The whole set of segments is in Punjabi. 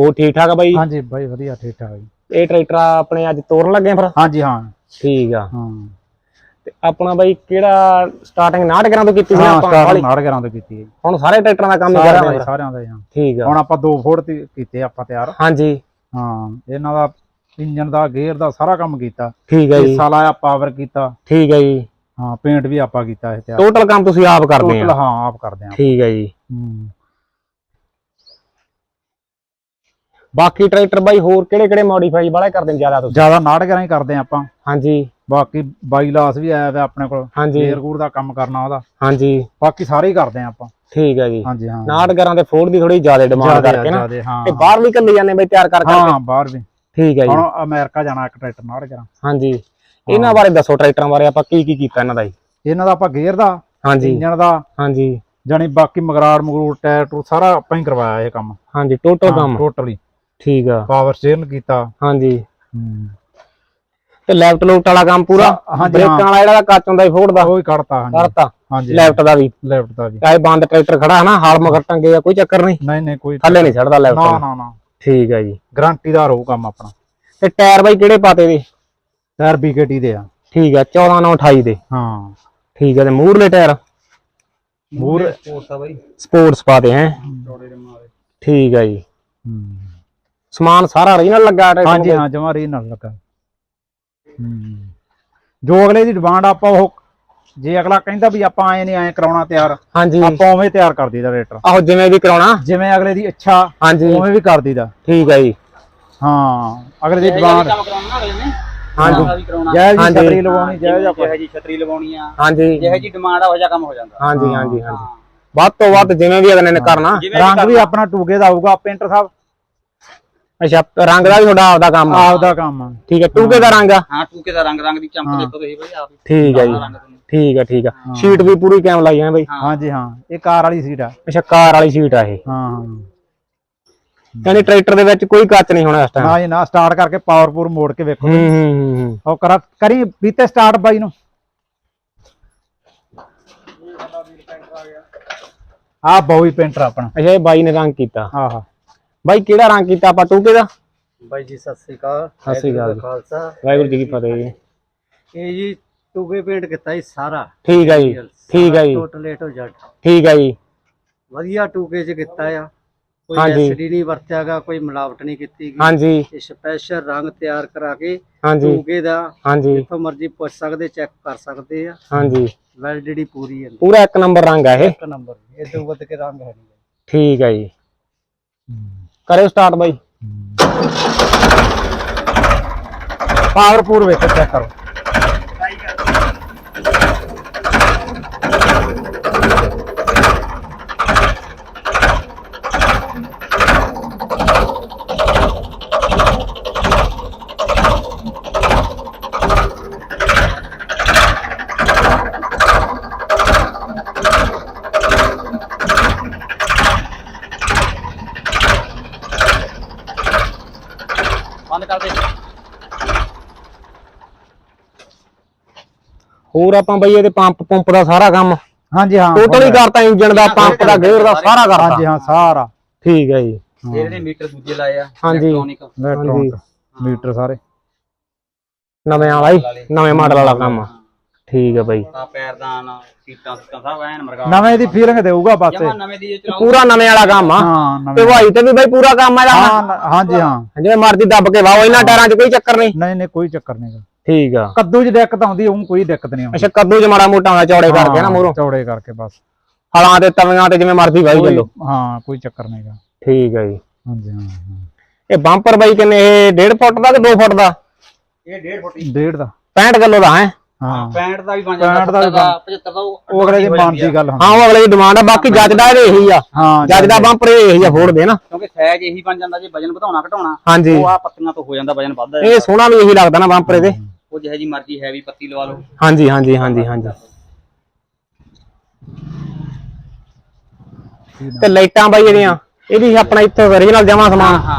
ਹੋਰ ਠੀਕ ਠਾਕ ਆ ਬਾਈ? ਹਾਂਜੀ ਬਾਈ ਵਧੀਆ ਠੀਕ ਠਾਕ ਜੀ। ਇਹ ਟਰੈਕਟਰ ਆਪਣੇ ਅੱਜ ਤੋਰਨ ਲੱਗੇ ਆ ਫਿਰ? ਹਾਂਜੀ ਹਾਂ। ਠੀਕ ਆ। ਹਾਂ। ਤੇ ਆਪਣਾ ਬਾਈ ਕਿਹੜਾ ਸਟਾਰਟਿੰਗ 69 ਤੋਂ ਕੀਤੀ ਸੀ ਹਾਂ ਆਪਾਂ ਵਾਲੀ? ਨਾੜ ਕਰਾਂ ਤੋਂ ਕੀਤੀ ਹੈ ਜੀ। ਹੁਣ ਸਾਰੇ ਟਰੈਕਟਰਾਂ ਦਾ ਕੰਮ ਹੀ ਸਾਰਿਆਂ ਕਰਦੇ ਦਾ ਆ ਹੀ, ਸਾਰਿਆਂ ਦਾ ਹੀ, ਹਾਂ। ਠੀਕ ਆ। ਹੁਣ ਆਪਾਂ 2 ਫੁੱਟ ਤੇ ਕੀਤੇ ਆਪਾਂ ਤਿਆਰ। ਹਾਂਜੀ। ਹਾਂ ਇਹਨਾਂ ਦਾ ਇੰਜਨ ਦਾ ਗੇਅਰ ਦਾ ਸਾਰਾ ਕੰਮ ਕੀਤਾ। ਠੀਕ ਹੈ ਜੀ। ਹਿੱਸਾ ਲਾਇਆ ਪਾਵਰ ਕੀਤਾ। ਠੀਕ ਹੈ ਜੀ। ਹਾਂ ਪੇਂਟ ਵੀ ਆਪਾਂ ਕੀਤਾ ਇਹ ਤਿਆਰ। ਟੋਟਲ ਕੰਮ ਤੁਸੀਂ ਆਪ ਕਰਦੇ ਟੋਟਲ ਆ ਹਾਂ ਆਪ ਕਰਦੇ ਆ। ਠੀਕ ਹੈ ਜੀ। ਹੂੰ। ਬਾਕੀ ਟਰੈਕਟਰ ਬਾਈ ਹੋਰ ਕਿਹੜੇ ਕਿਹੜੇ ਮੋਡੀਫਾਈ ਵਾਲੇ ਕਰਦੇ ਨੇ ਜ਼ਿਆਦਾ ਤੁਸੀਂ? ਜ਼ਿਆਦਾ ਨਾੜ ਕਰਾਂ ਹੀ ਕਰਦੇ ਆ ਆਪਾਂ। ਹਾਂਜੀ। ਬਾਕੀ ਬਾਈ ਲਾਸ ਵੀ ਆਇਆ ਵਾ ਆਪਣੇ ਕੋਲ। ਹਾਂਜੀ। ਗੇਅਰ ਗੂਰ ਦਾ ਕੰਮ ਕਰਨਾ ਉਹਦਾ। ਹਾਂਜੀ। ਬਾਕੀ ਸਾਰੇ ਹੀ ਕਰਦੇ ਆ ਆਪਾਂ। ਠੀਕ ਹੈ ਜੀ। ਹਾਂਜੀ ਹਾਂ। ਨਾਟਕਰਾਂ ਤੇ ਫੋੜ ਦੀ ਥੋੜੀ ਜ਼ਿਆਦਾ ਡਿਮਾਂਡ ਕਰਕੇ ਨਾ। ਤੇ ਬਾਹਰ ਵੀ ਕੱਲੇ ਜਾਂਦੇ ਬਈ ਤਿਆਰ ਕਰ ਕਰਕੇ? ਹਾਂ ਬਾਹਰ ਵੀ। ਠੀਕ ਹੈ ਜੀ। ਹੁਣ ਅਮਰੀਕਾ ਜਾਣਾ ਇੱਕ ਟਰੈਕਟਰ ਨਾੜ ਕਰਾਂ। ਹਾਂਜੀ। ਇਹਨਾਂ ਬਾਰੇ ਦੱਸੋ ਟਰੈਕਟਰਾਂ ਬਾਰੇ ਆਪਾਂ ਕੀ ਕੀ ਕੀਤਾ ਇਹਨਾਂ ਦਾ ਜੀ? ਇਹਨਾਂ ਦਾ ਆਪਾਂ ਗੇਅਰ ਦਾ ਹਾਂਜੀ। ਇੰਜਨ ਦਾ ਹਾਂਜੀ। ਜਾਨੀ ਬਾਕੀ ਮਗਰਾੜ ਮਗਰੂੜ ਟਾਇਰ ਟੂ ਸਾਰਾ ਆਪਾਂ ਹੀ ਕਰਵਾਇਆ ਇਹ ਕੰਮ। ਹਾਂਜੀ ਟੋਟਲ ਕੰਮ। ਟੋਟਲੀ ਠੀਕ ਆ। ਪਾਵਰ ਸਟੀਅਰਿੰਗ ਕੀਤਾ। ਹਾਂਜੀ। ਹੂੰ। ਤੇ ਲੈਫਟ ਲੂਫਟ ਵਾਲਾ ਕੰਮ ਪੂਰਾ? ਹਾਂਜੀ, ਬ੍ਰੇਕਾਂ ਵਾਲਾ ਜਿਹੜਾ ਕੱਚ ਹੁੰਦਾ ਸੀ ਫੋੜ ਦਾ ਉਹ ਹੀ ਕੱਢਤਾ ਹਾਂਜੀ। ਕਰਤਾ ਹਾਂਜੀ ਲੈਫਟ ਦਾ ਵੀ। ਲੈਫਟ ਦਾ ਵੀ। ਚਾਹੇ ਬੰਦ ਟਰੈਕਟਰ ਖੜਾ ਹੈ ਨਾ ਹਾਲ ਮਗਰ ਟੰਗੇ ਆ ਕੋਈ ਚੱਕਰ ਨਹੀਂ। ਨਹੀਂ ਨਹੀਂ ਕੋਈ ਥੱਲੇ ਨਹੀਂ ਛੱਡਦਾ ਲੈਫਟ ਨਾ ਨਾ। ਨਾ ਠੀਕ ਹੈ ਜੀ। ਗਾਰੰਟੀ ਦਾ ਰਹੂ ਕੰਮ ਆਪਣਾ। ਤੇ ਟਾਇਰ ਬਾਈ ਕਿਹੜੇ ਪਾਤੇ ਦੇ? ਟਾਇਰ ਬੀਕੇਟੀ ਦੇ ਆ। ਠੀਕ ਆ 14 9 28 ਦੇ। ਹਾਂ। ਠੀਕ ਆ ਤੇ ਮੂਰਲੇ ਟਾਇਰ ਮੂਰ ਸਪੋਰਟਸ ਪਾਤੇ ਹੈ। ਠੀਕ ਆ ਜੀ। ਸਮਾਨ ਸਾਰਾ origignal ਲੱਗਾ ਟਰੈਕਟਰ ਹਾਂਜੀ ਹਾਂ ਜਮਾ ਰੀ ਨਾਲ ਲੱਗਾ। ਹੂੰ। ਜੋ ਅਗਲੇ ਦੀ ਡਿਮਾਂਡ ਆਪਾਂ ਉਹ ਜੇ ਅਗਲਾ ਕਹਿੰਦਾ ਵੀ ਆਪਾਂ ਐ ਨਹੀਂ ਐ ਕਰਾਉਣਾ ਤਿਆਰ ਹਾਂਜੀ। ਆਪਾਂ ਉਵੇਂ ਤਿਆਰ ਕਰ ਦਈਦਾ ਰੇਟਰ ਆਹੋ ਜਿਵੇਂ ਵੀ ਕਰਾਉਣਾ। ਜਿਵੇਂ ਅਗਲੇ ਦੀ ਇੱਛਾ ਹਾਂਜੀ। ਉਵੇਂ ਵੀ ਕਰ ਦਈਦਾ। ਠੀਕ ਆ ਜੀ। ਹਾਂ ਅਗਲੇ ਦੀ ਡਿਮਾਂਡ ਨੇ ਹਾਂਜੀ। ਵੀ ਕਰਾਉਣਾ। ਜੈ ਜੀ। ਛਤਰੀ ਲਵਾਉਣੀ ਜੈ ਜਾਂ ਜਿਹੇ ਜੀ ਛਤਰੀ ਲਵਾਉਣੀ ਆ। ਹਾਂਜੀ। ਜਿਹੇ ਜੀ ਡਿਮਾਂਡ ਆ ਉਹ ਜਿਹਾ ਕੰਮ ਹੋ ਜਾਂਦਾ। ਹਾਂਜੀ ਹਾਂਜੀ ਹਾਂਜੀ। ਵੱਧ ਤੋਂ ਵੱਧ ਜਿਵੇਂ ਵੀ ਅਗਲੇ ਨੇ ਕਰਨਾ। ਰੰਗ ਵੀ ਆਪਣਾ ਟੂਕੇ ਦਾ ਆਊਗਾ ਪੇਂਟਰ ਸਾਹਿਬ ਅੱਛਾ ਰੰਗ ਦਾ ਵੀ ਤੁਹਾਡਾ ਆਪਦਾ ਕੰਮ ਆ। ਆਪਦਾ ਕੰਮ ਆ। ਠੀਕ ਹੈ ਟੂਕੇ ਦਾ ਰੰਗ ਆ? ਹਾਂ ਟੂਕੇ ਦਾ ਰੰਗ ਰੰਗ ਦੀ ਚਮਕ ਦੇਖੋ ਤੁਸੀਂ ਬਈ ਆਪ ਹੀ ਠੀਕ ਹੈ ਜੀ। ਠੀਕ ਆ ਠੀਕ ਆ। ਸ਼ੀਟ ਵੀ ਪੂਰੀ ਕੈਮ ਲਾਈ ਹੈ ਬਈ। ਹਾਂਜੀ ਹਾਂ। ਇਹ ਕਾਰ ਵਾਲੀ ਸੀਟ ਆ। ਅੱਛਾ ਕਾਰ ਵਾਲੀ ਸ਼ੀਟ ਆ ਇਹ। ਹਾਂ ਯਾਨੀ ਟਰੈਕਟਰ ਦੇ ਵਿੱਚ ਕੋਈ ਕੱਚ ਨਹੀਂ ਹੋਣਾ ਇਸ ਟਾਈਮ ਨਾ ਜੀ ਨਾ ਸਟਾਰਟ ਕਰਕੇ ਪਾਵਰਪੂਰ ਮੋੜ ਕੇ ਵੇਖੋ ਹੂੰ ਹੂੰ ਹੂੰ ਹੂੰ। ਉਹ ਕਰਾ ਕਰੀ ਬੀਤੇ ਸਟਾਰਟ ਬਾਈ ਨੂੰ। ਆ ਬੋਈ ਪੇਂਟਰ ਆਪਣਾ। ਅੱਛਾ ਇਹ ਬਾਈ ਨੇ ਰੰਗ ਕੀਤਾ। ਆਹਾ। ਬਾਈ ਕਿਹੜਾ ਰੰਗ ਕੀਤਾ ਆਪਾਂ? ਟੂਕੇ ਦਾ ਬਾਈ ਜੀ ਸਤਿ ਸ੍ਰੀ ਅਕਾਲ। ਸਤਿ ਸ਼੍ਰੀ ਅਕਾਲ ਜੀ। ਖਾਲਸਾ। ਵਾਹਿਗੁਰੂ ਜੀ ਕੀ ਫਤਿਹ ਜੀ। ਇਹ ਜੀ ਟੂਕੇ ਪੇਂਟ ਕੀਤਾ ਜੀ ਸਾਰਾ। ਠੀਕ ਹੈ ਜੀ ਠੀਕ ਹੈ ਜੀ। ਟੋਟਲ ਏ ਟੂ ਜ਼ੈਡ ਠੀਕ ਹੈ ਜੀ। ਵਧੀਆ ਟੂਕੇ ਚ ਕੀਤਾ ਆ। ਕੋਈ ਹਾਂਜੀ। ਐਸਡੀ ਨਹੀਂ ਵਰਤਿਆਗਾ ਕੋਈ ਮਿਲਾਵਟ ਨਹੀਂ ਕੀਤੀ ਗਈ। ਹਾਂਜੀ। ਇਹ ਸਪੈਸ਼ਲ ਰੰਗ ਤਿਆਰ ਕਰਾ ਕੇ ਹਾਂਜੀ। ਟੂਕੇ ਦਾ ਹਾਂਜੀ। ਜਿੱਥੋਂ ਮਰਜ਼ੀ ਪੁੱਛ ਸਕਦੇ ਚੈੱਕ ਕਰ ਸਕਦੇ ਆ। ਹਾਂਜੀ। ਵੈਲਿਡਿਟੀ ਪੂਰੀ ਹੈ ਪੂਰਾ ਇੱਕ ਨੰਬਰ ਰੰਗ ਆ ਇਹ। ਇੱਕ ਨੰਬਰ। ਇਹ ਤੋਂ ਵੱਧ ਕੇ ਰੰਗ ਹੈ ਨਹੀਂ। ਠੀਕ ਹੈ ਜੀ। ਕਰਿਓ ਸਟਾਰਟ ਬਾਈ। ਪਾਵਰਪੂਰ ਵੇਖੋ ਚੈੱਕ ਕਰੋ। ਹੋਰ ਆਪਾਂ ਬਈ ਇਹਦੇ ਪੰਪ ਪੰਪ ਦਾ ਸਾਰਾ ਕੰਮ। ਹਾਂਜੀ ਹਾਂ ਟੋਟਲ ਹੀ ਕਰਤਾ ਇੰਜਨ ਦਾ ਪੰਪ ਦਾ ਗੇਅਰ ਦਾ ਸਾਰਾ ਹਾਂਜੀ ਕਰਤਾ ਹਾਂ ਸਾਰਾ। ਠੀਕ ਹੈ ਜੀ। ਇਹਦੇ ਮੀਟਰ ਦੂਜੇ ਲਾਏ ਆ ਹਾਂਜੀ। ਇਲੈਕਟ੍ਰੋਨਿਕ ਇਲੈਕਟ੍ਰੋਨਿਕ ਮੀਟਰ ਸਾਰੇ। ਨਵੇਂ ਵਾਲਾ ਹੀ ਨਵੇਂ ਮਾਡਲ ਵਾਲਾ ਕੰਮ। ਠੀਕ ਹੈ ਬਾਈ। ਆ ਪੈਰਦਾਨ ਸੀਟਾਂ ਸੀਟਾਂ ਸਭ ਐਨ ਮਰਗਾ। ਨਵੇਂ ਦੀ ਫੀਲਿੰਗ ਦੇਊਗਾ ਬਸ। ਪੂਰਾ ਨਵੇਂ ਵਾਲਾ ਕੰਮ ਆ। ਹਾਂ ਤੇ ਭਾਈ ਤੇ ਵੀ ਬਾਈ ਪੂਰਾ ਕੰਮ ਆ ਇਹਦਾ। ਹਾਂ ਹਾਂਜੀ ਹਾਂ। ਜਿਵੇਂ ਮਰਜ਼ੀ ਦੱਬ ਕੇ ਵਾਓ ਇਹਨਾਂ ਟਾਇਰਾਂ 'ਚ ਕੋਈ ਚੱਕਰ ਨਹੀਂ। ਨਹੀਂ ਨਹੀਂ ਕੋਈ ਚੱਕਰ ਨਹੀਂਗਾ ਠੀਕ ਆ। ਕੱਦੂ 'ਚ ਦਿੱਕਤ ਆਉਂਦੀ ਉਹ ਕੋਈ ਦਿੱਕਤ ਨਹੀਂ ਆਉਂਦੀ। ਅੱਛਾ ਕੱਦੂ 'ਚ ਮਾੜਾ ਮੋਟਾ ਹੁੰਦਾ ਚੌੜੇ ਕਰਕੇ ਨਾ ਹਾਂ, ਮੂਰੋਂ ਚੌੜੇ ਕਰਕੇ ਬਸ। ਹਲਾਂ ਤੇ ਤਵੀਆਂ ਤੇ ਜਿਵੇਂ ਮਰਜ਼ੀ ਵਾਈ ਚੱਲੋ ਹਾਂ ਕੋਈ ਚੱਕਰ ਨਹੀਂਗਾ ਠੀਕ ਹੈ ਜੀ। ਹਾਂਜੀ ਹਾਂ ਹਾਂ। ਇਹ ਬੰਪਰ ਬਾਈ ਕਿੰਨੇ ਇਹ 1.5 ਫੁੱਟ ਦਾ ਕਿ 2 ਫੁੱਟ ਦਾ? ਇਹ 1.5 ਫੁੱਟ ਡੇਢ ਦਾ। 65 ਕਿਲੋ ਦਾ ਹੈ? ਹਾਂ। 65 ਦਾ ਵੀ ਬਣ 65 ਦਾ ਵੀ ਜਾਂਦਾ 75 ਦਾ ਉਹ ਅਗਲੇ ਦੀ ਮਨ ਦੀ ਗੱਲ ਹੁੰਦੀ ਹਾਂ ਉਹ ਅਗਲੇ ਦੀ ਡਿਮਾਂਡ ਆ ਬਾਕੀ ਜੱਜ ਦਾ ਇਹਦੇ ਇਹੀ ਆ। ਹਾਂ ਜੱਜ ਦਾ ਬੰਪਰ ਇਹ ਇਹੀ ਆ ਫੋੜ ਦੇ ਨਾ ਕਿਉਂਕਿ ਸਾਈਜ਼ ਇਹੀ ਬਣ ਜਾਂਦਾ ਜੇ ਵਜਨ ਵਧਾਉਣਾ ਘਟਾਉਣਾ ਹਾਂਜੀ। ਉਹ ਆ ਪੱਤੀਆਂ ਤੋਂ ਹੋ ਜਾਂਦਾ ਵਜਨ ਵੱਧਦਾ। ਇਹ ਸੋਹਣਾ ਵੀ ਇਹੀ ਲੱਗਦਾ ਨਾ ਬੰਪਰ ਇਹਦੇ। ਉਹ ਜਿਹੇ ਜੀ ਮਰਜ਼ੀ ਹੈਵੀ ਪੱਤੀ ਲਵਾ ਲਓ। ਹਾਂਜੀ ਹਾਂਜੀ ਹਾਂਜੀ ਹਾਂਜੀ। ਤੇ ਲਾਈਟਾਂ ਬਾਈ ਇਹਦੀਆਂ ਇਹ ਵੀ ਆਪਣਾ ਇੱਥੇ origignal ਜਮਾ ਸਮਾਨ? ਹਾਂ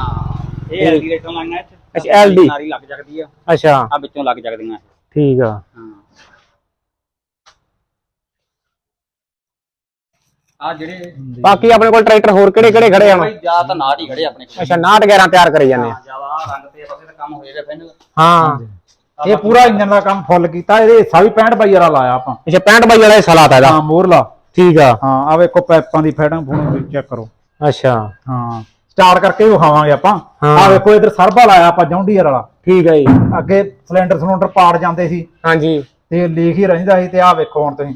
ਇਹ ਐਲਡੀ ਲਾਈਟਾਂ ਲਾਈਆਂ ਇੱਥੇ। ਅੱਛਾ, LD ਨਾਰੀ ਲੱਗ ਸਕਦੀ ਆ। ਅੱਛਾ। ਆ ਵਿੱਚੋਂ ਲੱਗ ਇਹ। ਠੀਕ ਆ। ਹਾਂ। ਆ ਜਿਹੜੇ ਬਾਕੀ ਆਪਣੇ ਕੋਲ ਟਰੈਕਟਰ ਹੋਰ ਕਿਹੜੇ ਕਿਹੜੇ ਖੜੇ ਹੁਣ ਭਾਈ ਜ਼ਿਆਦਾ ਤਾਂ ਨਾਟ ਹੀ ਖੜੇ ਆਪਣੇ ਕੋਲ ਅੱਛਾ 69 11 ਤਿਆਰ ਕਰੀ ਜਾਂਦੇ ਆ। ਜ਼ਿਆਦਾ ਆਹ ਰੰਗ ਤੇ ਪਾਸੇ ਤਾਂ ਕੰਮ ਹੋ ਜਾਏਗਾ ਫਾਈਨਲ ਹਾਂ। ਇਹ ਪੂਰਾ ਇੰਜਨ ਦਾ ਕੰਮ ਫੁੱਲ ਕੀਤਾ ਇਹਦੇ ਹਿੱਸਾ ਵੀ 65 ਬਾਈ ਵਾਲਾ ਲਾਇਆ ਆਪਾਂ। ਅੱਛਾ 65 ਬਾਈ ਵਾਲਾ ਹਿੱਸਾ ਲਾਤਾ ਇਹਦਾ? ਹਾਂ ਮੋਰਲਾ ਠੀਕ ਆ। ਹਾਂ ਆ ਵੇਖੋ ਪਾਈਪਾਂ ਦੀ ਫੈਡਿੰਗ ਫੂਡਿੰਗ ਵੀ ਚੈੱਕ ਕਰੋ। ਅੱਛਾ। ਹਾਂ ਸਟਾਰਟ ਕਰਕੇ ਵਿਖਾਵਾਂਗੇ ਆਪਾਂ। ਹਾਂ। ਆ ਵੇਖੋ ਇਧਰ ਸਰਬਾ ਲਾਇਆ ਆਪਾਂ ਜੌਂਡੀਅਰ ਵਾਲਾ। ਠੀਕ ਆ ਜੀ। ਅੱਗੇ ਸਿਲੰਡਰ ਸਿਲੰਡਰ ਪਾੜ ਜਾਂਦੇ ਸੀ। ਹਾਂਜੀ। ਤੇ ਲੀਕ ਹੀ ਰਹਿੰਦਾ ਸੀ ਤੇ ਆ ਵੇਖੋ ਹੁਣ ਤੁਸੀਂ।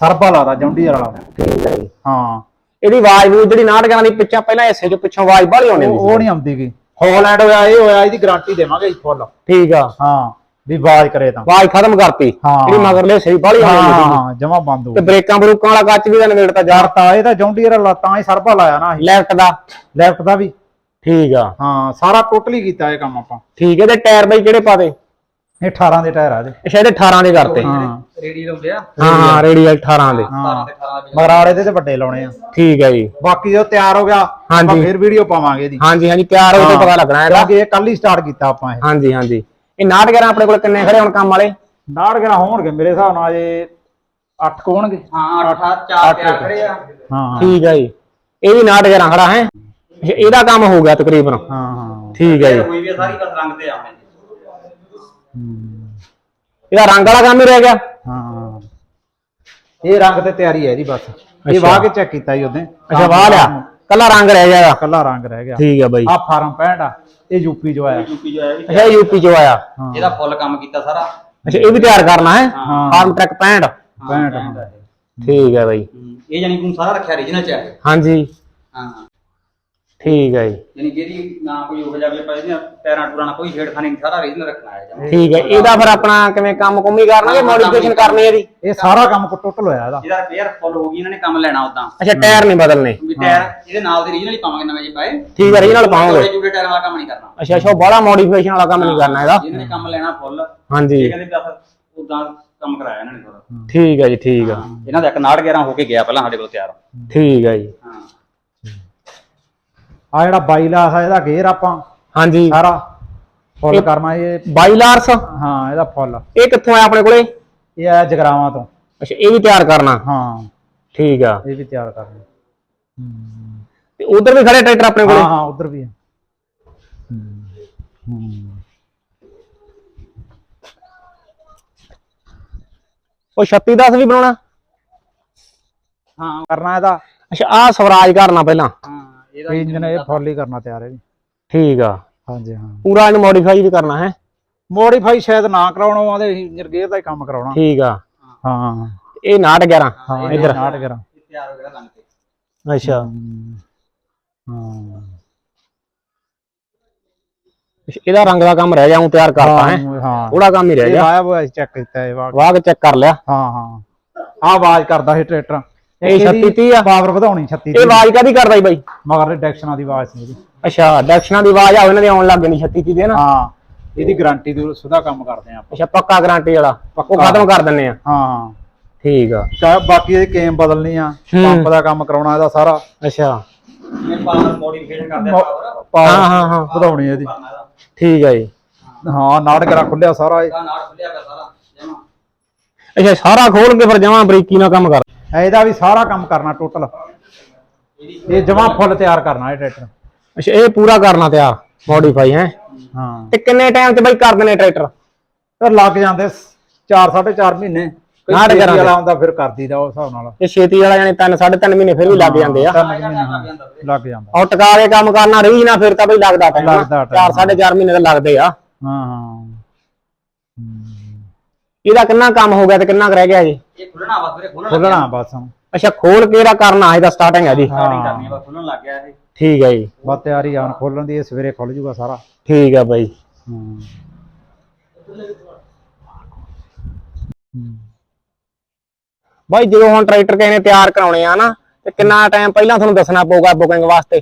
ਸਰਬਾ ਲਾਦਾ ਜੌਂਡੀਅਰ ਵਾਲਾ। ਠੀਕ ਆ ਜੀ। ਹਾਂ। ਇਹਦੀ ਆਵਾਜ਼ ਵੀ ਜਿਹੜੀ 69 11 ਦੀ ਪਿੱਛਾ ਪਹਿਲਾਂ ਹਿੱਸੇ ਚੋਂ ਪਿੱਛੋਂ ਆਵਾਜ਼ ਬਾਹਲੀ ਆਉਂਦੀ ਉਹ ਨਹੀਂ ਆਉਂਦੀ ਗੀ। ਹਾਲੈਂਡ ਹੋਇਆ ਇਹ ਹੋਇਆ ਇਹਦੀ ਗਾਰੰਟੀ ਦੇਵਾਂਗੇ ਜੀ ਫੁੱਲ ਠੀਕ ਆ। ਹਾਂ ਵੀ ਆਵਾਜ਼ ਕਰੇ ਤਾਂ। ਆਵਾਜ਼ ਖਤਮ ਕਰਤੀ। ਹਾਂ। ਜਿਹੜੀ ਮਗਰਲੇ ਹਿੱਸੇ ਦੀ ਬਾਹਲੀ ਹਾਂ ਹਾਂ ਜਮਾ ਬੰਦ ਹੋ ਤੇ ਬ੍ਰੇਕਾਂ ਬਰੂਕਾਂ ਵਾਲਾ ਕੱਚ ਵੀ ਦਾ ਯਾਰ ਤਾਂ ਇਹ ਤਾਂ ਜੌਂਡੀਅਰ ਵਾਲਾ ਤਾਂ ਹੀ ਸਰਬਾ ਲਾਇਆ ਨਾ ਲੈਫਟ ਦਾ। ਲੈਫਟ ਦਾ ਵੀ। ਠੀਕ ਆ। ਹਾਂ ਸਾਰਾ ਟੋਟਲੀ ਕੀਤਾ ਇਹ ਕੰਮ ਆਪਾਂ। ਠੀਕ ਹੈ ਤੇ ਟਾਇਰ ਬਈ ਕਿਹੜੇ ਪਾਦੇ ਇਹ 18 ਦੇ ਟਾਇਰ ਆ ਅੱਛਾ ਇਹਦੇ 18 ਦੇ ਕਰਤੇ। ਹਾਂ। ਰੇਡੀ ਲਾਉਂਦੇ ਆ? ਹਾਂ ਹਾਂ ਰੇਡੀਅਲ 18 ਦੇ। ਹਾਂ। 17 ਤੇ 18 ਦੇ। ਮਗਰਾੜੇ ਦੇ ਤੇ ਵੱਡੇ ਲਾਉਣੇ ਆ। ਠੀਕ ਹੈ ਜੀ। ਬਾਕੀ ਜਦੋਂ ਤਿਆਰ ਹੋ ਗਿਆ ਆਪਾਂ। ਫਿਰ ਵੀਡੀਓ ਪਾਵਾਂਗੇ ਇਹਦੀ। ਹਾਂਜੀ ਹਾਂਜੀ ਤਿਆਰ ਹੋ ਕੇ ਪਤਾ ਲੱਗਣਾ ਇਹਦਾ। ਕਿਉਂਕਿ ਇਹ ਕੱਲ ਹੀ ਸਟਾਰਟ ਕੀਤਾ ਆਪਾਂ ਇਹ। ਹਾਂਜੀ ਹਾਂਜੀ। ਇਹ 69 11 ਆਪਣੇ ਕੋਲ ਕਿੰਨੇ ਖੜੇ ਹੁਣ ਕੰਮ ਵਾਲੇ? ਨਾੜ ਗਣਾ ਹੋਣਗੇ ਮੇਰੇ ਹਿਸਾਬ ਨਾਲ ਇਹ 8 ਹੋਣਗੇ। ਹਾਂ 8 4 ਤਿਆਰ ਖੜੇ ਆ। ਹਾਂ ਠੀਕ ਹੈ ਜੀ। ਇਹ ਵੀ 69 11 ਖੜਾ ਹੈ। ਇਹਦਾ ਕੰਮ ਹੋ ਗਿਆ ਤਕਰੀਬਨ। ਹਾਂ ਹਾਂ। ਠੀਕ ਹੈ ਜੀ। ਕੋਈ ਵੀ ਸਾਰੀ ਬਸ ਰੰਗ ਤੇ ਆਉਣੇ ਇਹਦਾ ਰੰਗ ਵਾਲਾ ਕੰਮ ਹੀ ਰਹਿ ਗਿਆ। ਹਾਂ। ਇਹ ਰੰਗ ਤੇ ਤਿਆਰੀ ਹੈ ਇਹਦੀ ਬਸ। ਇਹ। ਵਾਹ ਕੇ ਚੈੱਕ ਕੀਤਾ ਜੀ ਉਹਦੇ ਅੱਛਾ ਵਾਹ ਲਿਆ। ਕੱਲਾ ਰੰਗ ਰਹਿ ਗਿਆ ਇਹਦਾ। ਕੱਲਾ ਰੰਗ ਰਹਿ ਗਿਆ। ਠੀਕ ਹੈ ਬਾਈ। ਆ ਫਾਰਮ 65 ਆ। ਇਹ ਯੂਪੀ ਜੋ ਆਇਆ। ਯੂਪੀ ਜੋ। ਹੈ ਵੀ ਅੱਛਾ ਯੂਪੀ ਚੋਂ ਆਇਆ। ਹਾਂ। ਇਹਦਾ ਫੁੱਲ ਕੰਮ ਕੀਤਾ ਸਾਰਾ। ਅੱਛਾ ਇਹ ਵੀ ਤਿਆਰ ਕਰਨਾ ਹੈ? ਹਾਂ। ਫਾਰਮ ਟਰੈਕ 65 65 ਠੀਕ ਹੈ ਬਾਈ। ਹੂੰ, ਇਹ ਜਾਨੀ ਤੂੰ ਸਾਰਾ ਰੱਖਿਆ ਰੀਜਨਲ ਚ ਹੈ ਹਾਂਜੀ। ਹਾਂ। ਠੀਕ ਹੈ ਜੀ। ਯਾਨੀ ਜਿਹਦੀ ਨਾ ਕੋਈ ਉਹ ਜਾਵੇ ਪੈ ਨਾ ਪੈਰਾਂ ਟੂਰਾਂ ਨਾਲ ਕੋਈ ਛੇੜਖਾਨੀ ਨਹੀਂ ਸਾਰਾ ਰੀਜਨਲ ਰੱਖਣਾ ਹੈ ਜਮਾਂ। ਠੀਕ ਹੈ ਇਹਦਾ ਫਿਰ ਆਪਣਾ ਕਿਵੇਂ ਕੰਮ ਕੁੰਮੀ ਕਰਨਾ ਕਿ ਮੋਡੀਫਿਕੇਸ਼ਨ ਕਰਨੀ ਹੈ ਇਹਦੀ? ਇਹ ਸਾਰਾ ਕੰਮ ਕੋ ਟੋਟਲ ਹੋਇਆ ਇਹਦਾ। ਜਿਹਦਾ ਰਿਪੇਅਰ ਫੁੱਲ ਹੋ ਗਈ ਇਹਨਾਂ ਨੇ ਕੰਮ ਲੈਣਾ ਉਦਾਂ ਅੱਛਾ ਟਾਇਰ ਨਹੀਂ ਬਦਲਨੇ। ਵੀ ਟਾਇਰ ਇਹਦੇ ਨਾਲ ਦੇ ਰੀਜਨਲ ਹੀ ਪਾਵਾਂਗੇ ਨਵੇਂ ਜੀ ਪਾਏ। ਠੀਕ ਹੈ ਰੀਜਨਲ ਪਾਉਂਗੇ ਛੋਟੇ ਛੋਟੇ ਟਾਇਰਾਂ ਵਾਲਾ ਕੰਮ ਨਹੀਂ ਕਰਨਾ। ਅੱਛਾ ਅੱਛਾ ਬੜਾ ਮੋਡੀਫਿਕੇਸ਼ਨ ਵਾਲਾ ਕੰਮ ਨਹੀਂ ਕਰਨਾ ਇਹਦਾ। ਜਿਹਨਾਂ ਨੇ ਕੰਮ ਲੈਣਾ ਫੁੱਲ ਇਹ ਹਾਂਜੀ ਕਹਿੰਦੇ ਬਸ ਉਦਾਂ ਕੰਮ ਕਰਾਇਆ ਇਹਨਾਂ ਨੇ ਥੋੜਾ ਠੀਕ ਹੈ ਜੀ ਠੀਕ ਆ ਇਹਨਾਂ ਦਾ ਇੱਕ 11 ਹੋ ਕੇ ਗਿਆ ਪਹਿਲਾਂ ਸਾਡੇ ਕੋਲ ਤਿਆਰ। ਠੀਕ ਹੈ ਜੀ। ਹਾਂ। ਆ ਜਿਹੜਾ ਬਾਈਲਾਸ ਆ ਇਹਦਾ ਗੇਅਰ ਆਪਾਂ। ਹਾਂਜੀ। ਸਾਰਾ ਫੁੱਲ ਕਰਨਾ ਇਹ। ਬਾਈਲਾਰਸ ਹਾਂ ਇਹਦਾ ਫੁੱਲ। ਇਹ ਕਿੱਥੋਂ ਆਇਆ ਆਪਣੇ ਕੋਲੇ? ਇਹ ਆ ਜਗਰਾਵਾਂ ਤੋਂ। ਅੱਛਾ ਇਹ ਵੀ ਤਿਆਰ ਕਰਨਾ? ਹਾਂ। ਠੀਕ ਆ। ਇਹ ਵੀ ਤਿਆਰ ਕਰਨਾ। ਤੇ ਉਧਰ ਵੀ ਖੜੇ ਟਰੈਕਟਰ ਆਪਣੇ ਹਾਂ ਕੋਲੇ? ਹਾਂ ਉਧਰ ਵੀ ਹੈ ਹੂੰ। ਹੂੰ। ਉਹ 36 10 ਵੀ ਬਣਾਉਣਾ? ਹਾਂ ਕਰਨਾ ਇਹਦਾ। ਅੱਛਾ ਆਹ ਸਵਰਾਜ ਕਰਨਾ ਪਹਿਲਾਂ। ਹਾਂ। ਇਹਦਾ ਇੰਜਨ ਇਹ ਫੁੱਲ ਹੀ ਕਰਨਾ ਤਿਆਰ ਹੈ ਜੀ। ਠੀਕ ਆ। ਹਾਂਜੀ ਹਾਂ। ਪੂਰਾ ਇਹਨੂੰ ਮੋਡੀਫਾਈ ਵੀ ਕਰਨਾ ਹੈ। ਮੋਡੀਫਾਈ ਸ਼ਾਇਦ ਨਾ ਕਰਾਉਣਾ ਆਉਂਦੇ ਨਿਰਗੇਰ ਦਾ ਹੀ ਕੰਮ ਕਰਾਉਣਾ। ਠੀਕ ਆ। ਹਾਂ। ਇਹ 69 11 ਹਾਂ ਇੱਧਰ। ਇਧਰ। ਨਾਟ ਕਰਾਂ ਇਹ ਤਿਆਰ ਹੋ ਗਿਆ ਰੰਗ ਤੇ। ਅੱਛਾ। ਹਾਂ। ਇਹਦਾ ਰੰਗ ਦਾ ਕੰਮ ਰਹਿ ਗਿਆ ਉਹ ਤਿਆਰ ਕਰਤਾ ਹੈ ਹਾਂ। ਹਾਂ। ਉਹਦਾ ਕੰਮ ਹੀ ਰਹਿ ਇਹ ਗਿਆ। ਆਇਆ ਹੋਇਆ ਚੈੱਕ ਕੀਤਾ ਇਹ ਵਾ ਵਾਹ ਕੇ ਚੈੱਕ ਕਰ ਲਿਆ। ਹਾਂ ਹਾਂ। ਆ ਆਵਾਜ਼ ਕਰਦਾ ਸੀ ਟਰੈਕਟਰ। ਇਹ 36 30 ਆ। ਪਾਵਰ ਵਧਾਉਣੀ 36 ਇਹ ਆਵਾਜ਼ ਕਾਦੀ ਕਰਦਾ ਬਾਈ? ਮਗਰ ਡੈਕਸ਼ਨਾਂ ਦੀ ਆਵਾਜ਼ ਸੀ ਇਹਦੀ। ਅੱਛਾ ਡੈਕਸ਼ਨਾਂ ਦੀ ਆਵਾਜ਼ ਆ ਇਹਨਾਂ ਦੇ ਆਉਣ ਲੱਗ ਗਈ 36 30 ਦੇ ਨਾ? ਹਾਂ ਇਹਦੀ ਗਾਰੰਟੀ ਦੀ ਸੁਧਾ ਕੰਮ ਕਰਦੇ ਆ ਅੱਛਾ ਪੱਕਾ ਗਾਰੰਟੀ ਵਾਲਾ। ਪੱਕਾ। ਖਤਮ ਕਰ ਦਿੰਨੇ ਆ। ਹਾਂ। ਹਾਂ ਠੀਕ ਆ। ਚਾਹੇ ਬਾਕੀ ਇਹਦੀ ਕੇਮ ਬਦਲਣੀ ਆ। ਪੰਪ ਦਾ ਕੰਮ ਕਰਾਉਣਾ ਇਹਦਾ ਸਾਰਾ। ਅੱਛਾ। ਇਹ ਪਾਵਰ ਮੋਡੀਫਿਕੇਸ਼ਨ ਕਰਦੇ ਆ ਪਾਵਰ ਪਾਵਰ ਹਾਂ ਹਾਂ ਹਾਂ। ਵਧਾਉਣੀ ਇਹਦੀ ਕਰਨਾ ਇਹਦਾ। ਠੀਕ ਆ ਜੀ। ਹਾਂ ਨਾੜ ਕਰਾ ਖੁੱਲਿਆ ਸਾਰਾ ਇਹ। ਖੁੱਲਿਆ ਸਾਰਾ ਜਮਾ। ਅੱਛਾ ਸਾਰਾ ਖੋਲ ਕੇ ਫਿਰ ਜਮਾ ਬਰੀਕੀ ਨਾਲ ਕੰਮ ਕਰ। ਇਹਦਾ ਵੀ ਸਾਰਾ ਕੰਮ ਕਰਨਾ ਟੋਟਲ। ਇਹ ਜਮਾ ਫੁੱਲ ਤਿਆਰ ਕਰਨਾ ਇਹ ਟਰੈਕਟਰ। ਅੱਛਾ ਇਹ ਪੂਰਾ ਕਰਨਾ ਤਿਆਰ ਮੋਡੀਫਾਈ ਹੈ? ਹਾਂ। ਤੇ ਕਿੰਨੇ ਟਾਈਮ ਤੇ ਬਾਈ ਕਰ ਦਿੰਨੇ ਟਰੈਕਟਰ? ਫਿਰ ਲੱਗ ਜਾਂਦੇ 4 4.5 ਮਹੀਨੇ। ਨਾੜ ਕਰਾਂਗੇ। ਵਾਲਾ ਹੁੰਦਾ ਫਿਰ ਕਰ ਦਈਦਾ ਉਸ ਹਿਸਾਬ ਨਾਲ। ਇਹ ਛੇਤੀ ਵਾਲਾ ਜਾਨੀ 3 3.5 ਮਹੀਨੇ ਫਿਰ ਵੀ ਲੱਗ ਜਾਂਦੇ ਆ। ਲੱਗ ਜਾਂਦਾ। ਔਰ ਟਕਾ ਕੇ ਕੰਮ ਕਰਨਾ ਰਹੀ ਨਾ ਫਿਰ ਤਾਂ ਬਈ ਲੱਗਦਾ ਟਾਈਮ ਲੱਗਦਾ time, 4 4.5 ਮਹੀਨੇ ਤਾਂ ਲੱਗਦੇ ਆ। ਹਾਂ ਹਾਂ। ਇਹਦਾ ਕਿੰਨਾ ਕੰਮ ਹੋ ਗਿਆ ਤੇ ਕਿੰਨਾ ਕੁ ਰਹਿ ਗਿਆ ਜੀ? ਇਹ ਖੁੱਲਣਾ ਬਸ ਵੀਰੇ ਖੁੱਲਣ ਖੁੱਲਣਾ ਬਸ ਹੁਣ। ਅੱਛਾ ਖੋਲ ਕੇ ਇਹਦਾ ਕਰਨਾ ਇਹਦਾ ਸਟਾਰਟਿੰਗ ਹੈ ਜੀ? ਸਟਾਰਟਿੰਗ ਕਰਨੀ ਆ ਬਸ ਖੁੱਲਣ ਲੱਗ ਗਿਆ ਇਹ। ਠੀਕ ਹੈ ਜੀ। ਬਸ ਤਿਆਰੀ ਆ ਹੁਣ ਖੋਲਣ ਦੀ ਇਹ ਸਵੇਰੇ ਖੁੱਲ ਜੂਗਾ ਸਾਰਾ। ਠੀਕ ਹੈ ਬਾਈ। ਹਾਂ। ਬਾਈ ਜਦੋਂ ਹੁਣ ਟਰੈਕਟਰ ਕਿਸੇ ਨੇ ਤਿਆਰ ਕਰਾਉਣੇ ਆ ਨਾ ਤੇ ਕਿੰਨਾ ਟਾਈਮ ਪਹਿਲਾਂ ਤੁਹਾਨੂੰ ਦੱਸਣਾ ਪਊਗਾ ਬੁਕਿੰਗ ਵਾਸਤੇ?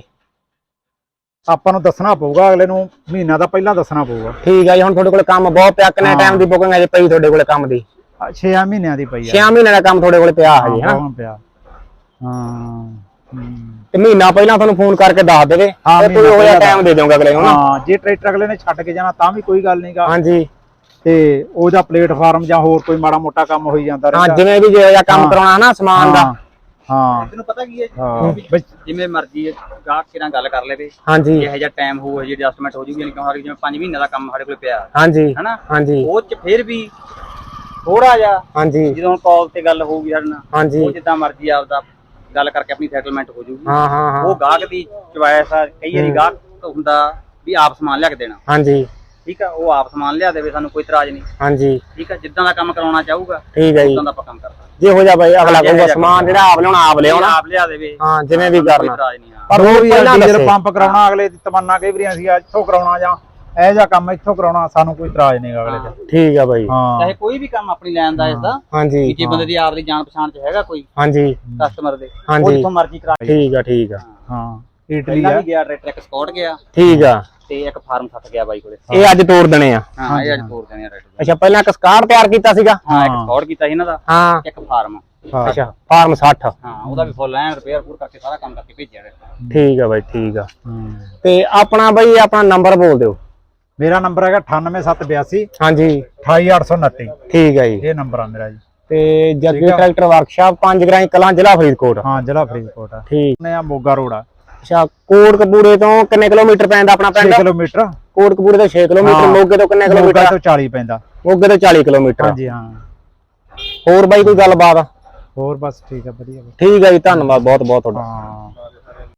ਆਪਾਂ ਨੂੰ ਦੱਸਣਾ ਪਊਗਾ ਅਗਲੇ ਨੂੰ ਮਹੀਨਾ ਦਾ ਪਹਿਲਾਂ ਦੱਸਣਾ ਪਊਗਾ। ਠੀਕ ਹੈ ਜੀ ਹੁਣ ਤੁਹਾਡੇ ਕੋਲ ਕੰਮ ਬਹੁਤ ਪਿਆ ਕਿੰਨੇ ਟਾਈਮ ਦੀ ਬੁਕਿੰਗ ਅਜੇ ਪਈ ਤੁਹਾਡੇ ਕੋਲ ਕੰਮ ਦੀ? 6 ਮਹੀਨਿਆਂ ਦੀ ਪਈ ਆ। 6 ਮਹੀਨੇ ਦਾ ਕੰਮ ਤੁਹਾਡੇ ਕੋਲ ਪਿਆ ਹੈ ਜੀ ਬਹੁਤ ਪਿਆ। ਹਾਂ ਹੂੰ। ਤੇ ਮਹੀਨਾ ਪਹਿਲਾਂ ਤੁਹਾਨੂੰ ਫੋਨ ਕਰਕੇ ਦੱਸ ਦੇਵੇ ਹਾਂ, ਤੇ ਜਿਹਾ ਪਹਿਲਾਂ ਟਾਈਮ ਦੇ ਦਿਓਗੇ ਅਗਲੇ ਨੂੰ ਹਾਂ ਜੇ ਟਰੈਕਟਰ ਅਗਲੇ ਨੇ ਛੱਡ ਕੇ ਜਾਣਾ ਤਾਂ ਵੀ ਕੋਈ ਗੱਲ ਨਹੀਂਗਾ ਹਾਂਜੀ। ਤੇ ਉਹਦਾ ਪਲੇਟਫਾਰਮ ਜਾਂ ਹੋਰ ਕੋਈ ਮਾੜਾ ਮੋਟਾ ਕੰਮ ਹੋਈ ਜਾਂਦਾ ਹਾਂ ਰਹਿੰਦਾ। ਜਿਵੇਂ ਵੀ ਜੇ ਜਾਂ ਕੰਮ ਹਾਂ। ਕਰਾਉਣਾ ਨਾ ਸਮਾਨ ਦਾ ਹਾਂ, ਹਾਂ ਤੈਨੂੰ ਪਤਾ ਕੀ ਹੈ? ਹਾਂ। ਜਿਵੇਂ ਮਰਜ਼ੀ ਗਾਹਕ ਕਿਰਾਂ ਗੱਲ ਕਰ ਲਵੇ। ਹਾਂਜੀ। ਜਿਹੋ ਜਿਹਾ ਟਾਈਮ ਹੋਊ ਜਿਹੀ ਐਡਜਸਟਮੈਂਟ ਹੋ ਜੂਗੀ ਯਾਨੀ ਕਿ ਹਰ ਜਿਵੇਂ 5 ਮਹੀਨੇ ਦਾ ਕੰਮ ਸਾਡੇ ਕੋਲ ਪਿਆ। ਹਾਂਜੀ। ਹਨਾ? ਹਾਂਜੀ। ਉਹ ਚ ਫਿਰ ਵੀ ਥੋੜਾ ਜਿਹਾ ਹਾਂਜੀ। ਜਦੋਂ ਹੁਣ ਕਾਲ ਤੇ ਗੱਲ ਹੋਊਗੀ ਸਾਡੇ ਨਾਲ ਹਾਂਜੀ। ਉਹ ਜਿੱਦਾਂ ਮਰਜ਼ੀ ਆਪਦਾ ਗੱਲ ਕਰਕੇ ਆਪਣੀ ਸੈਟਲਮੈਂਟ ਹੋ ਜੂਗੀ। ਹਾਂ ਹਾਂ ਹਾਂ। ਉਹ ਗਾਹਕ ਦੀ ਚੁਆਇਸ ਆ। ਕਈ ਵਾਰੀ ਗਾਹਕ ਹੁੰਦਾ ਵੀ ਆਪ ਸਮਾਨ ਲਿਆ ਕੇ ਦੇਣਾ। ਹਾਂਜੀ। ਠੀਕ ਆ ਉਹ ਆਪ ਸਮਾਨ ਲਿਆ ਦੇਵੇ ਸਾਨੂੰ ਕੋਈ ਇਤਰਾਜ਼ ਨਹੀਂ। ਹਾਂਜੀ। ਠੀਕ ਆ ਜਿੱਦਾਂ ਦਾ ਕੰਮ ਕਰਾਉਣਾ ਚਾਹੂਗਾ ਠੀਕ ਹੈ ਜੀ। ਉਦਾਂ ਦਾ ਆਪਾਂ ਕੰਮ ਕਰਦਾ ਜਿਹੋ ਜਿਹਾ ਬਾਈ ਅਗਲਾ ਕਹੂਗਾ ਸਮਾਨ ਜਿਹੜਾ ਆਪ ਲਿਆਉਣਾ ਆਪ ਲਿਆਉਣਾ। ਆਪ ਲਿਆ ਦੇਵੇ ਹਾਂ ਜਿਵੇਂ ਵੀ ਸਾਨੂੰ ਕੋਈ ਕਰਨਾ। ਇਤਰਾਜ਼ ਨਹੀਂ ਆ। ਪਰ ਉਹ ਵੀ ਡੀਜ਼ਲ ਪੰਪ ਕਰਾਉਣਾ ਅਗਲੇ ਦੀ ਤਮੰਨਾ ਕਈ ਵਾਰੀ ਅਸੀਂ ਇੱਥੋਂ ਕਰਾਉਣਾ ਜਾਂ ਇਹ ਜਿਹਾ ਕੰਮ ਇੱਥੋਂ ਕਰਾਉਣਾ ਸਾਨੂੰ ਕੋਈ ਇਤਰਾਜ਼ ਨਹੀਂ ਅਗਲੇ ਤੇ। ਠੀਕ ਆ ਬਾਈ। ਹਾਂ। ਚਾਹੇ ਕੋਈ ਵੀ ਕੰਮ ਆਪਣੀ ਲੈਣ ਦਾ ਇਸਦਾ ਹਾਂਜੀ। ਜੇ ਬੰਦੇ ਦੀ ਆਪ ਦੀ ਜਾਣ ਪਛਾਣ ਚ ਹੈਗਾ ਕੋਈ ਹਾਂਜੀ। ਕਸਟਮਰ ਦੇ ਉਹ ਜਿੱਥੋਂ ਮਰਜ਼ੀ ਕਰਾ ਠੀਕ ਆ ਠੀਕ ਆ। ਹਾਂ। ਇਟਲੀ ਆ। ਗਿਆ ਟਰੈਕ ਸਪੋਰਟ ਗਿਆ। ਠੀਕ ਆ। ਤੇ ਇੱਕ ਫਾਰਮ ਖੱਟ ਗਿਆ ਬਾਈ ਕੋਲੇ। ਇਹ ਅੱਜ ਤੋੜ ਦੇਣੇ ਆ। ਹਾਂ ਇਹ ਅੱਜ ਤੋਰ ਦੇਣੇ ਆ ਰੈਡ ਅੱਛਾ ਪਹਿਲਾਂ ਇੱਕ ਸਕਾਰਟ ਤਿਆਰ ਕੀਤਾ ਸੀਗਾ? ਹਾਂ ਇੱਕ ਸਪੋਰਟ ਕੀਤਾ ਸੀ ਇਹਨਾਂ ਦਾ। ਹਾਂ। ਇੱਕ ਫਾਰਮ। ਹਾਂ। ਅੱਛਾ। ਫਾਰਮ 60 ਹਾਂ ਉਹਦਾ ਵੀ ਫੁੱਲ ਐਨ ਰਿਪੇਅਰ ਪੂਰ ਕਰਕੇ ਸਾਰਾ ਕੰਮ ਕਰਕੇ ਭੇਜਿਆ। ਠੀਕ ਆ ਬਾਈ ਠੀਕ ਆ। ਹੂੰ। ਤੇ ਆਪਣਾ ਬਾਈ ਆਪਣਾ ਨੰਬਰ ਬੋਲ ਦਿਓ। ਮੇਰਾ ਨੰਬਰ ਹੈਗਾ 98782 ਹਾਂਜੀ। 28829 ਠੀਕ ਆ ਜੀ। ਇਹ ਨੰਬਰ ਆ ਮੇਰਾ ਜੀ। ਤੇ ਜੱਗੀ ਟਰੈਕਟਰ ਵਰਕਸ਼ਾਪ ਪੰਜ ਗ੍ਰਾਈ ਕਲਾਂ ਜ਼ਿਲ੍ਹਾ ਫਰੀਦਕੋਟ। ਹਾਂ ਜ਼ਿਲ੍ਹਾ ਫਰੀਦਕੋਟ ਆ। ਠੀਕ। ਨੇ ਆ ਮੋਗਾ ਰੋਡ ਆ। ਅੱਛਾ ਕੋਟ ਕਪੂਰੇ ਤੋਂ ਕਿੰਨੇ ਕਿਲੋਮੀਟਰ ਪੈਂਦਾ ਆਪਣਾ 6 ਪਿੰਡ ਕਿਲੋਮੀਟਰ। ਕੋਟ ਕਪੂਰੇ ਤੋਂ 6 ਕਿਲੋਮੀਟਰ ਹਾਂ। ਮੋਗੇ ਤੋਂ ਕਿੰਨੇ ਮੋਗਾ ਕਿਲੋਮੀਟਰ ਤੋਂ 40 ਪੈਂਦਾ। ਮੋਗੇ ਤੋਂ 40 ਕਿਲੋਮੀਟਰ ਹਾਂਜੀ ਹਾਂ। ਹੋਰ ਬਾਈ ਕੋਈ ਗੱਲਬਾਤ? ਹੋਰ ਬਸ ਠੀਕ ਆ ਵਧੀਆ। ਠੀਕ ਆ ਜੀ ਧੰਨਵਾਦ ਬਹੁਤ ਬਹੁਤ ਤੁਹਾਡਾ। ਹਾਂ।